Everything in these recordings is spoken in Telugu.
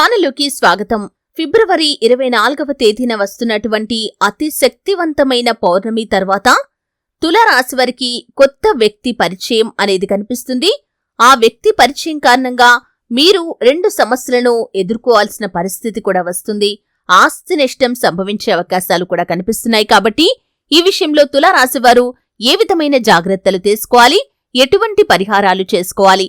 ఛానలుకి స్వాగతం. ఫిబ్రవరి ఇరవై నాలుగవ తేదీన వస్తున్నటువంటి అతి శక్తివంతమైన పౌర్ణమి తర్వాత తులారాశి వారికి కొత్త వ్యక్తి పరిచయం అనేది కనిపిస్తుంది. ఆ వ్యక్తి పరిచయం కారణంగా మీరు రెండు సమస్యలను ఎదుర్కోవాల్సిన పరిస్థితి కూడా వస్తుంది. ఆస్తి నష్టం సంభవించే అవకాశాలు కూడా కనిపిస్తున్నాయి కాబట్టి ఈ విషయంలో తులారాశి వారు ఏ విధమైన జాగ్రత్తలు తీసుకోవాలి? ఎటువంటి పరిహారాలు చేసుకోవాలి?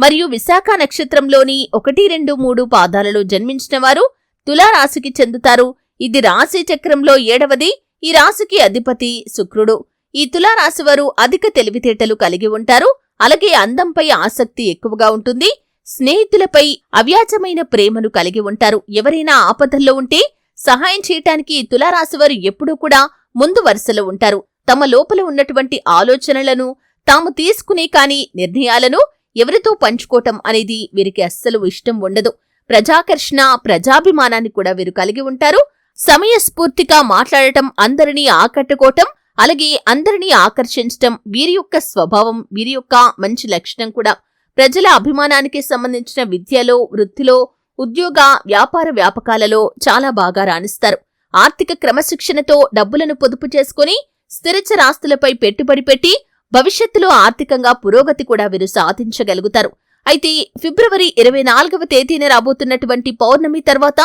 మరియు విశాఖ నక్షత్రంలోని ఒకటి రెండు మూడు పాదాలలో జన్మించిన వారు తులారాశికి చెందుతారు. ఇది రాశి చక్రంలో ఏడవది. ఈ రాశికి అధిపతి శుక్రుడు. ఈ తులారాశి వారు అధిక తెలివితేటలు కలిగి ఉంటారు. అలాగే అందంపై ఆసక్తి ఎక్కువగా ఉంటుంది. స్నేహితులపై అవ్యాజమైన ప్రేమను కలిగి ఉంటారు. ఎవరైనా ఆపదల్లో ఉంటే సహాయం చేయటానికి తులారాశివారు తులారాశి వారు ఎప్పుడూ కూడా ముందు వరుసలో ఉంటారు. తమ లోపల ఉన్నటువంటి ఆలోచనలను తాము తీసుకునే కాని నిర్ణయాలను ఎవరితో పంచుకోవటం అనేది వీరికి అస్సలు ఇష్టం ఉండదు. ప్రజాకర్షణ ప్రజాభిమానాన్ని కూడా వీరు కలిగి ఉంటారు. సమయస్ఫూర్తిగా మాట్లాడటం అందరినీ ఆకట్టుకోవటం అలాగే అందరినీ ఆకర్షించటం వీరి యొక్క స్వభావం వీరి యొక్క మంచి లక్షణం కూడా. ప్రజల అభిమానానికి సంబంధించిన విద్యలో వృత్తిలో ఉద్యోగ వ్యాపార వ్యాపకాలలో చాలా బాగా రాణిస్తారు. ఆర్థిక క్రమశిక్షణతో డబ్బులను పొదుపు చేసుకుని స్థిరచరాస్తులపై పెట్టుబడి పెట్టి భవిష్యత్తులో ఆర్థికంగా పురోగతి కూడా వీరు సాధించగలుగుతారు. అయితే ఫిబ్రవరి ఇరవై నాలుగవ తేదీన రాబోతున్నటువంటి పౌర్ణమి తర్వాత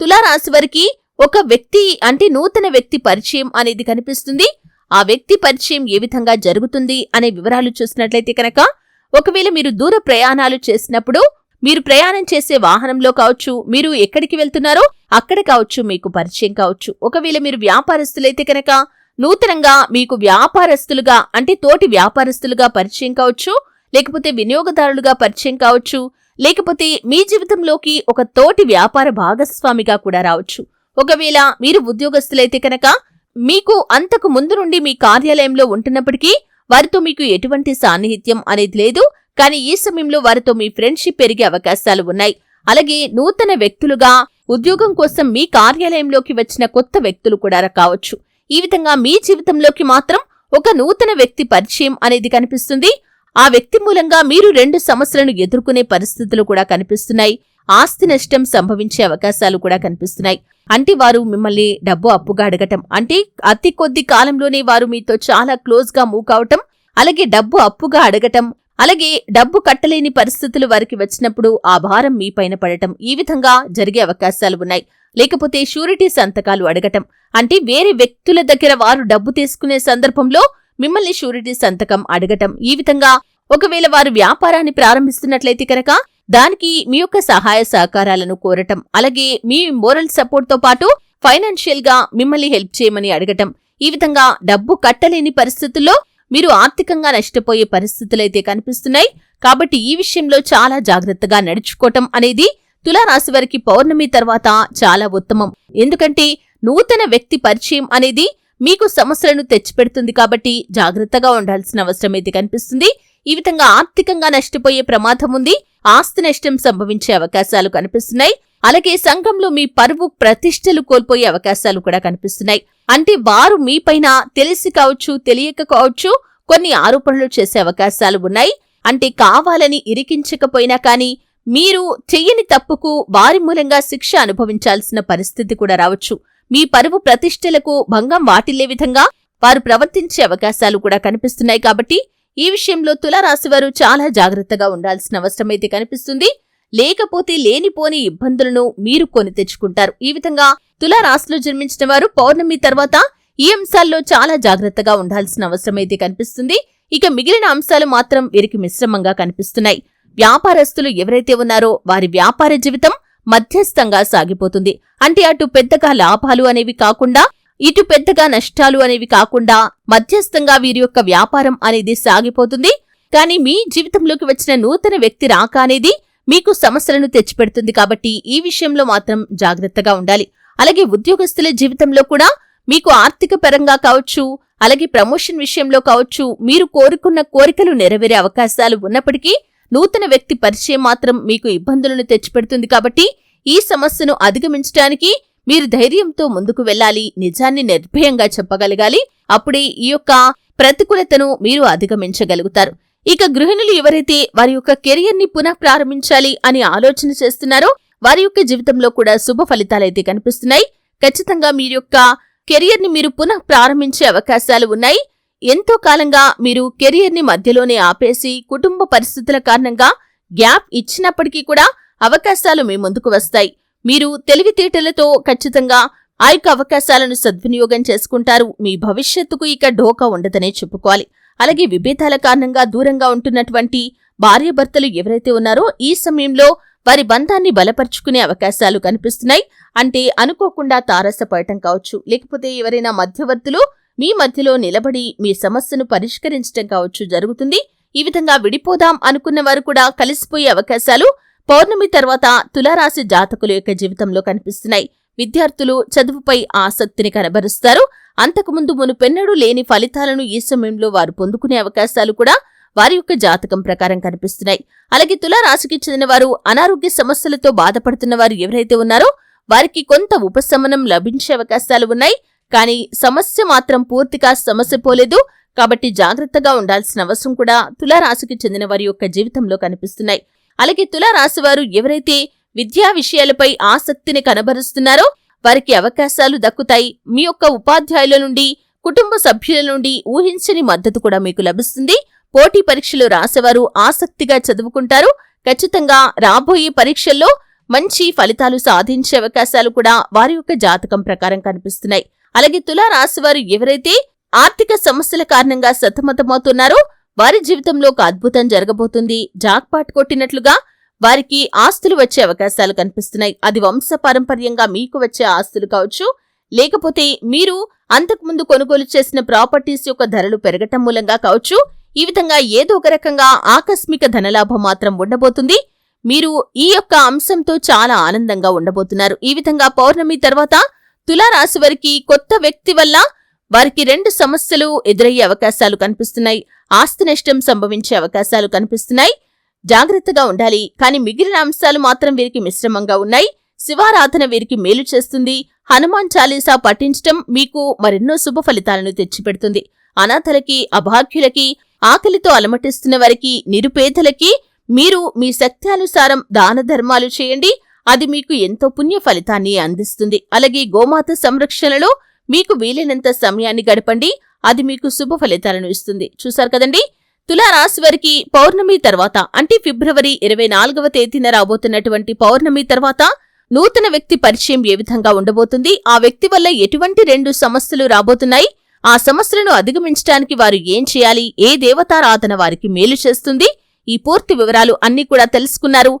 తులారాశి వారికి ఒక వ్యక్తి అంటే నూతన వ్యక్తి పరిచయం అనేది కనిపిస్తుంది. ఆ వ్యక్తి పరిచయం ఏ విధంగా జరుగుతుంది అనే వివరాలు చూసినట్లయితే కనుక ఒకవేళ మీరు దూర ప్రయాణాలు చేసినప్పుడు మీరు ప్రయాణం చేసే వాహనంలో కావచ్చు మీరు ఎక్కడికి వెళ్తున్నారో అక్కడ కావచ్చు మీకు పరిచయం కావచ్చు. ఒకవేళ మీరు వ్యాపారస్తులైతే కనుక నూతనంగా మీకు వ్యాపారస్తులుగా అంటే తోటి వ్యాపారస్తులుగా పరిచయం కావచ్చు లేకపోతే వినియోగదారులుగా పరిచయం కావచ్చు లేకపోతే మీ జీవితంలోకి ఒక తోటి వ్యాపార భాగస్వామిగా కూడా రావచ్చు. ఒకవేళ మీరు ఉద్యోగస్తులైతే కనుక మీకు అంతకు ముందు నుండి మీ కార్యాలయంలో ఉంటున్నప్పటికీ వారితో మీకు ఎటువంటి సాన్నిహిత్యం అనేది లేదు కానీ ఈ సమయంలో వారితో మీ ఫ్రెండ్షిప్ పెరిగే అవకాశాలు ఉన్నాయి. అలాగే నూతన వ్యక్తులుగా ఉద్యోగం కోసం మీ కార్యాలయంలోకి వచ్చిన కొత్త వ్యక్తులు కూడా కావచ్చు. ఈ విధంగా మీ జీవితంలోకి మాత్రం ఒక నూతన వ్యక్తి పరిచయం అనేది కనిపిస్తుంది. ఆ వ్యక్తి మూలంగా మీరు రెండు సమస్యలను ఎదుర్కొనే పరిస్థితులు కూడా కనిపిస్తున్నాయి. ఆస్తి నష్టం సంభవించే అవకాశాలు కూడా కనిపిస్తున్నాయి. అంటే వారు మిమ్మల్ని డబ్బు అప్పుగా అడగటం అంటే అతి కొద్ది కాలంలోనే వారు మీతో చాలా క్లోజ్గా మూవ్ కావటం అలాగే డబ్బు అప్పుగా అడగటం అలాగే డబ్బు కట్టలేని పరిస్థితులు వారికి వచ్చినప్పుడు ఆ భారం మీ పైన పడటం ఈ విధంగా జరిగే అవకాశాలు ఉన్నాయి. లేకపోతే షూరిటీ సంతకాలు అడగటం. అంటే వేరే వ్యక్తుల దగ్గర వారు డబ్బు తీసుకునే సందర్భంలో మిమ్మల్ని షూరిటీ సంతకం అడగటం. ఈ విధంగా ఒకవేళ వారు వ్యాపారాన్ని ప్రారంభిస్తున్నట్లయితే కనుక దానికి మీ యొక్క సహాయ సహకారాలను కోరటం. అలాగే మీ మోరల్ సపోర్ట్తో పాటు ఫైనాన్షియల్గా మిమ్మల్ని హెల్ప్ చేయమని అడగటం. ఈ విధంగా డబ్బు కట్టలేని పరిస్థితుల్లో మీరు ఆర్థికంగా నష్టపోయే పరిస్థితులైతే కనిపిస్తున్నాయి. కాబట్టి ఈ విషయంలో చాలా జాగ్రత్తగా నడుచుకోవటం అనేది తులారాశి వారికి పౌర్ణమి తర్వాత చాలా ఉత్తమం. ఎందుకంటే నూతన వ్యక్తి పరిచయం అనేది మీకు సమస్యలను తెచ్చిపెడుతుంది కాబట్టి జాగ్రత్తగా ఉండాల్సిన అవసరం అయితే కనిపిస్తుంది. ఈ విధంగా ఆర్థికంగా నష్టపోయే ప్రమాదం ఉంది. ఆస్తి నష్టం సంభవించే అవకాశాలు కనిపిస్తున్నాయి. అలాగే సంఘంలో మీ పరువు ప్రతిష్టలు కోల్పోయే అవకాశాలు కూడా కనిపిస్తున్నాయి. అంటే వారు మీపైన తెలిసి కావచ్చు తెలియక కావచ్చు కొన్ని ఆరోపణలు చేసే అవకాశాలు ఉన్నాయి. అంటే కావాలని ఇరికించకపోయినా కానీ మీరు చెయ్యని తప్పుకు వారి మూలంగా శిక్ష అనుభవించాల్సిన పరిస్థితి కూడా రావచ్చు. మీ పరువు ప్రతిష్టలకు భంగం వాటిల్లే విధంగా వారు ప్రవర్తించే అవకాశాలు కూడా కనిపిస్తున్నాయి కాబట్టి ఈ విషయంలో తులారాశివారు చాలా జాగ్రత్తగా ఉండాల్సిన అవసరమైతే కనిపిస్తుంది. లేకపోతే లేనిపోని ఇబ్బందులను మీరు కొని తెచ్చుకుంటారు. ఈ విధంగా తులారాశిలో జన్మించిన వారు పౌర్ణమి తర్వాత ఈ అంశాల్లో చాలా జాగ్రత్తగా ఉండాల్సిన అవసరమైతే కనిపిస్తుంది. ఇక మిగిలిన అంశాలు మాత్రం వీరికి మిశ్రమంగా కనిపిస్తున్నాయి. వ్యాపారస్తులు ఎవరైతే ఉన్నారో వారి వ్యాపార జీవితం మధ్యస్థంగా సాగిపోతుంది. అంటే అటు పెద్దగా లాభాలు అనేవి కాకుండా ఇటు పెద్దగా నష్టాలు అనేవి కాకుండా మధ్యస్థంగా వీరి యొక్క వ్యాపారం అనేది సాగిపోతుంది. కానీ మీ జీవితంలోకి వచ్చిన నూతన వ్యక్తి రాక అనేది మీకు సమస్యలను తెచ్చిపెడుతుంది కాబట్టి ఈ విషయంలో మాత్రం జాగ్రత్తగా ఉండాలి. అలాగే ఉద్యోగస్తుల జీవితంలో కూడా మీకు ఆర్థిక పరంగా కావచ్చు అలాగే ప్రమోషన్ విషయంలో కావచ్చు మీరు కోరుకున్న కోరికలు నెరవేరే అవకాశాలు ఉన్నప్పటికీ నూతన వ్యక్తి పరిచయం మాత్రం మీకు ఇబ్బందులను తెచ్చిపెడుతుంది కాబట్టి ఈ సమస్యను అధిగమించడానికి మీరు ధైర్యంతో ముందుకు వెళ్ళాలి నిజాన్ని నిర్భయంగా చెప్పగలగాలి. అప్పుడే ఈ యొక్క ప్రతికూలతను మీరు అధిగమించగలుగుతారు. ఇక గృహిణులు ఎవరైతే వారి యొక్క కెరియర్ని పునః ప్రారంభించాలి అని ఆలోచన చేస్తున్నారో వారి యొక్క జీవితంలో కూడా శుభ ఫలితాలైతే కనిపిస్తున్నాయి. ఖచ్చితంగా మీ యొక్క కెరియర్ని మీరు పునః ప్రారంభించే అవకాశాలు ఉన్నాయి. ఎంతో కాలంగా మీరు కెరియర్ని మధ్యలోనే ఆపేసి కుటుంబ పరిస్థితుల కారణంగా గ్యాప్ ఇచ్చినప్పటికీ కూడా అవకాశాలు మీ ముందుకు వస్తాయి. మీరు తెలివితేటలతో ఖచ్చితంగా ఆ యొక్క అవకాశాలను సద్వినియోగం చేసుకుంటారు. మీ భవిష్యత్తుకు ఇక ఢోకా ఉండదనే చెప్పుకోవాలి. అలాగే విభేదాల కారణంగా దూరంగా ఉంటున్నటువంటి భార్యాభర్తలు ఎవరైతే ఉన్నారో ఈ సమయంలో వారి బంధాన్ని బలపరుచుకునే అవకాశాలు కనిపిస్తున్నాయి. అంటే అనుకోకుండా తారసపడటం కావచ్చు. లేకపోతే ఎవరైనా మధ్యవర్తులు మీ మధ్యలో నిలబడి మీ సమస్యను పరిష్కరించడం కావచ్చు జరుగుతుంది. ఈ విధంగా విడిపోదాం అనుకున్న వారు కూడా కలిసిపోయే అవకాశాలు పౌర్ణమి తర్వాత తులారాశి జాతకుల యొక్క జీవితంలో కనిపిస్తున్నాయి. విద్యార్థులు చదువుపై ఆసక్తిని కనబరుస్తారు. అంతకుముందు మునుపెన్నడూ లేని ఫలితాలను ఈ సమయంలో వారు పొందుకునే అవకాశాలు కూడా వారి యొక్క జాతకం ప్రకారం కనిపిస్తున్నాయి. అలాగే తులారాశికి చెందిన వారు అనారోగ్య సమస్యలతో బాధపడుతున్న వారు ఎవరైతే ఉన్నారో వారికి కొంత ఉపశమనం లభించే అవకాశాలు ఉన్నాయి. కానీ సమస్య మాత్రం పూర్తిగా సమస్య పోలేదు. కాబట్టి జాగ్రత్తగా ఉండాల్సిన అవసరం కూడా తులారాశికి చెందిన వారి యొక్క జీవితంలో కనిపిస్తున్నాయి. అలాగే తులారాశి వారు ఎవరైతే విద్యా విషయాలపై ఆసక్తిని కనబరుస్తున్నారో వారికి అవకాశాలు దక్కుతాయి. మీ యొక్క ఉపాధ్యాయుల నుండి కుటుంబ సభ్యుల నుండి ఊహించని మద్దతు కూడా మీకు లభిస్తుంది. పోటీ పరీక్షలు రాసేవారు ఆసక్తిగా చదువుకుంటారు. ఖచ్చితంగా రాబోయే పరీక్షల్లో మంచి ఫలితాలు సాధించే అవకాశాలు కూడా వారి యొక్క జాతకం ప్రకారం కనిపిస్తున్నాయి. అలాగే తులారాశి వారు ఎవరైతే ఆర్థిక సమస్యల కారణంగా సతమతమవుతున్నారో వారి జీవితంలో ఒక అద్భుతం జరగబోతుంది. జాక్పాట్ కొట్టినట్లుగా వారికి ఆస్తులు వచ్చే అవకాశాలు కనిపిస్తున్నాయి. అది వంశపారంపర్యంగా మీకు వచ్చే ఆస్తులు కావచ్చు. లేకపోతే మీరు అంతకుముందు కొనుగోలు చేసిన ప్రాపర్టీస్ యొక్క ధరలు పెరగటం మూలంగా కావచ్చు. ఈ విధంగా ఏదో ఒక రకంగా ఆకస్మిక ధనలాభం మాత్రం ఉండబోతుంది. మీరు ఈ యొక్క అంశంతో చాలా ఆనందంగా ఉండబోతున్నారు. ఈ విధంగా పౌర్ణమి తర్వాత తులారాశి వారికి కొత్త వ్యక్తి వల్ల వారికి రెండు సమస్యలు ఎదురయ్యే అవకాశాలు కనిపిస్తున్నాయి. ఆస్తి నష్టం సంభవించే అవకాశాలు కనిపిస్తున్నాయి. జాగ్రత్తగా ఉండాలి. కానీ మిగిలిన అంశాలు మాత్రం వీరికి మిశ్రమంగా ఉన్నాయి. శివారాధన వీరికి మేలు చేస్తుంది. హనుమాన్ చాలీసా పఠించటం మీకు మరెన్నో శుభ ఫలితాలను తెచ్చిపెడుతుంది. అనాథలకి అభాగ్యులకి ఆకలితో అలమటిస్తున్న వారికి నిరుపేదలకి మీరు మీ శక్త్యానుసారం దాన ధర్మాలు చేయండి. అది మీకు ఎంతో పుణ్య ఫలితాన్ని అందిస్తుంది. అలాగే గోమాత సంరక్షణలో మీకు వీలైనంత సమయాన్ని గడపండి. అది మీకు శుభ ఫలితాలను ఇస్తుంది. చూశారు కదండి? తులారాశి వారికి పౌర్ణమి తర్వాత అంటే ఫిబ్రవరి ఇరవై నాలుగవ తేదీన రాబోతున్నటువంటి పౌర్ణమి తర్వాత నూతన వ్యక్తి పరిచయం ఏ విధంగా ఉండబోతుంది? ఆ వ్యక్తి వల్ల ఎటువంటి రెండు సమస్యలు రాబోతున్నాయి? ఆ సమస్యలను అధిగమించడానికి వారు ఏం చేయాలి? ఏ దేవతారాధన వారికి మేలు చేస్తుంది? ఈ పూర్తి వివరాలు అన్నీ కూడా తెలుసుకున్నారు.